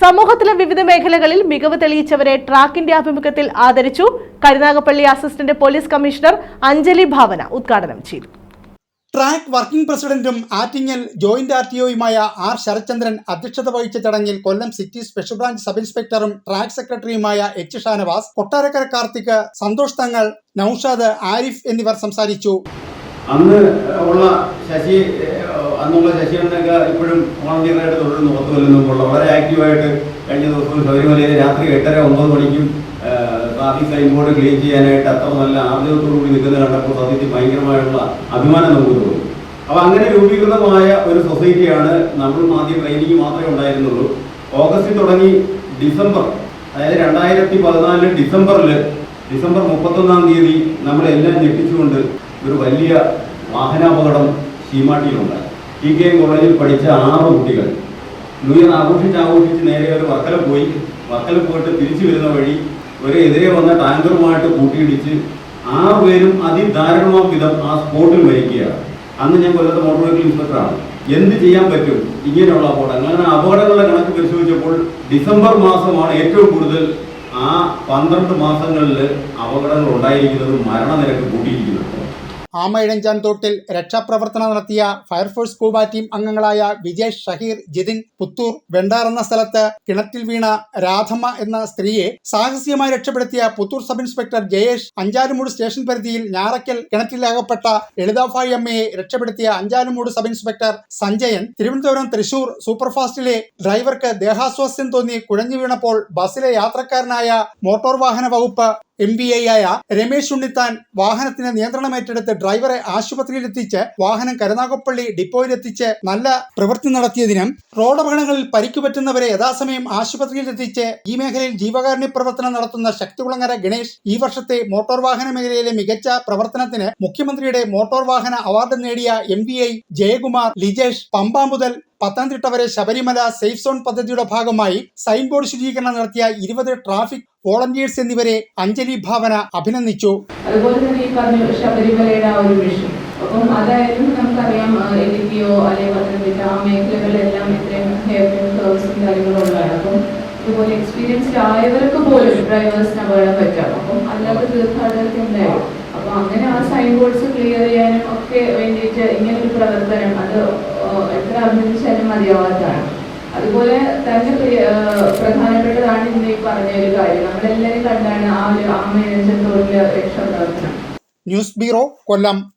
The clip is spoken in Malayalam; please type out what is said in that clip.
സമൂഹത്തിലെ വിവിധ മേഖലകളിൽ മികവ് തെളിയിച്ചവരെ ട്രാക്കിന്റെ ആഭിമുഖ്യത്തിൽ ആദരിച്ചു. Karunagappally assistant police commissioner Anjali Bhavana ഉദ്ഘാടനം ചെയ്തു. ട്രാക്ക് വർക്കിംഗ് പ്രസിഡന്റും ആറ്റിങ്ങൽ ജോയിന്റ് ആർ ടി ഒയുമായ ആർ ശരത്ചന്ദ്രൻ അധ്യക്ഷത വഹിച്ച ചടങ്ങിൽ Kollam city special branch sub ഇൻസ്പെക്ടറും track സെക്രട്ടറിയുമായ എച്ച് ഷാനവാസ് കൊട്ടാരക്കര കാർത്തിക് സന്തോഷ് തങ്ങൾ നൌഷാദ് ആരിഫ് എന്നിവർ സംസാരിച്ചു. അന്ന് ഉള്ള ശശി അന്നുള്ള ശശികണ്ണനൊക്കെ ഇപ്പോഴും വോളണ്ടിയറായിട്ട് തുടരുന്നു പത്ത് കൊല്ലം മുമ്പുള്ള വളരെ ആക്റ്റീവായിട്ട് കഴിഞ്ഞ ദിവസം ശബരിമലയിൽ രാത്രി എട്ടര ഒമ്പത് മണിക്കും ട്രാഫിക് സൈൻ ബോർഡ് ക്ലീൻ ചെയ്യാനായിട്ട് അത്ര നല്ല ആർജവത്തോടു കൂടി നിൽക്കുന്നത് കണ്ടപ്പോൾ സത്യത്തിൽ ഭയങ്കരമായുള്ള അഭിമാനം നമുക്ക് തോന്നി. അപ്പോൾ അങ്ങനെ രൂപീകൃതമായ ഒരു സൊസൈറ്റിയാണ് നമ്മൾ ആദ്യം ട്രെയിനിങ് മാത്രമേ ഉണ്ടായിരുന്നുള്ളൂ. ഓഗസ്റ്റിൽ തുടങ്ങി ഡിസംബർ അതായത് രണ്ടായിരത്തി പതിനാലിൽ ഡിസംബറിൽ ഡിസംബർ മുപ്പത്തൊന്നാം തീയതി നമ്മളെല്ലാം ഞെട്ടിച്ചുകൊണ്ട് ഒരു വലിയ വാഹനാപകടം ശീമാട്ടിയിലുണ്ടായി ടി കെ എം കോളേജിൽ പഠിച്ച ആറ് കുട്ടികൾ. ന്യൂ ഇയർ ആഘോഷിച്ച് ആഘോഷിച്ച് നേരെ ഒരു വർക്കല പോയി. വർക്കല പോയിട്ട് തിരിച്ചു വരുന്ന വഴി ഒരു എതിരെ വന്ന ടാങ്കറുമായിട്ട് കൂട്ടിയിടിച്ച് ആറ് പേരും അതിദാരുണമാം വിധം ആ സ്പോട്ടിൽ മരിക്കുകയാണ്. അന്ന് ഞാൻ കൊല്ലത്തെ മോട്ടോർ വെഹിക്കിൾ ഇൻസ്പെക്ടറാണ് എന്ത് ചെയ്യാൻ പറ്റും? ഇങ്ങനെയുള്ള അപകടങ്ങൾ. അങ്ങനെ അപകടങ്ങളുടെ കണക്ക് പരിശോധിച്ചപ്പോൾ ഡിസംബർ മാസമാണ് ഏറ്റവും കൂടുതൽ ആ പന്ത്രണ്ട് മാസങ്ങളിൽ അപകടങ്ങൾ ഉണ്ടായിരിക്കുന്നതും മരണനിരക്ക് കൂട്ടിയിരിക്കുന്നത്. ആമയിഴഞ്ചാൻ തോട്ടിൽ രക്ഷാപ്രവർത്തനം നടത്തിയ ഫയർഫോഴ്സ് സ്കൂബ ടീം അംഗങ്ങളായ വിജയ് ഷഹീർ ജിതിൻ പുത്തൂർ വെണ്ടാർ എന്ന സ്ഥലത്ത് കിണറ്റിൽ വീണ രാധമ്മ എന്ന സ്ത്രീയെ സാഹസികമായി രക്ഷപ്പെടുത്തിയ Puthur sub inspector Jayesh Anchalumoodu station പരിധിയിൽ ഞാറയ്ക്കൽ കിണറ്റിലകപ്പെട്ട ലളിതാഭായി അമ്മയെ രക്ഷപ്പെടുത്തിയ അഞ്ചാലുമൂട് സബ് ഇൻസ്പെക്ടർ സഞ്ജയൻ. തിരുവനന്തപുരം തൃശൂർ സൂപ്പർഫാസ്റ്റിലെ ഡ്രൈവർക്ക് ദേഹാസ്വാസ്ഥ്യം തോന്നി കുഴഞ്ഞു വീണപ്പോൾ ബസ്സിലെ യാത്രക്കാരനായ മോട്ടോർ വാഹന വകുപ്പ് എം ബി ആയ രമേശ് ഉണ്ണിത്താൻ വാഹനത്തിന് നിയന്ത്രണം ഏറ്റെടുത്ത് ഡ്രൈവറെ ആശുപത്രിയിലെത്തിച്ച് വാഹനം കരുനാഗപ്പള്ളി ഡിപ്പോയിലെത്തിച്ച് നല്ല പ്രവൃത്തി നടത്തിയതിനും റോഡ് അപകടങ്ങളിൽ പരിക്കുപറ്റുന്നവരെ യഥാസമയം ആശുപത്രിയിലെത്തിച്ച് ഈ മേഖലയിൽ ജീവകാരുണ്യ പ്രവർത്തനം നടത്തുന്ന ശക്തികുളങ്ങര ഗണേഷ് ഈ വർഷത്തെ മോട്ടോർ വാഹന മേഖലയിലെ മികച്ച പ്രവർത്തനത്തിന് മുഖ്യമന്ത്രിയുടെ മോട്ടോർ വാഹന അവാർഡ് നേടിയ M B I Jayakumar Lijesh Pamba Pathanamthitta വരെ ശബരിമല സേഫ് സോൺ പദ്ധതിയുടെ ഭാഗമായി സൈൻ ബോർഡ് ശുചീകരണം നടത്തിയ ഇരുപത് ട്രാഫിക് വോളണ്ടിയേഴ്സ് എന്നിവരെ അഞ്ജലി ഭാവന അഭിനന്ദിച്ചു. അതുപോലെ തന്നെ ഈ പറഞ്ഞ ശബരിമലയുടെ ആ ഒരു വിഷയം. അപ്പം അതായാലും നമുക്കറിയാം എൽ അല്ലെങ്കിൽ പത്തനംതിട്ട ആ മേഖലകളിലെല്ലാം ഇത്രയും ഹെയർ ഉള്ളതാണ്. അപ്പം ഇതുപോലെ എക്സ്പീരിയൻസ്ഡ് ആയവർക്ക് പോലും ഡ്രൈവേഴ്സിന് അപകടം പറ്റാം. അപ്പം അല്ലാത്ത തീർത്ഥാടകർക്ക് എന്തായാലും. അപ്പൊ അങ്ങനെ ആ സൈൻ ബോർഡ്സ് ക്ലിയർ ചെയ്യാനും ഒക്കെ വേണ്ടിയിട്ട് ഇങ്ങനെ ഒരു പ്രവർത്തനം അത് എത്ര അഭിനന്ദിച്ചാലും മതിയാവാത്തതാണ്. അതുപോലെ തന്നെ പ്രധാനപ്പെട്ടതാണ് ഇന്ന് ഈ പറഞ്ഞ ഒരു കാര്യം. നമ്മളെല്ലാവരും കണ്ടാണ് ആ ഒരു ആമയഞ്ചത്തോടുള്ള രക്ഷാപ്രവർത്തനം. News bureau Kollam.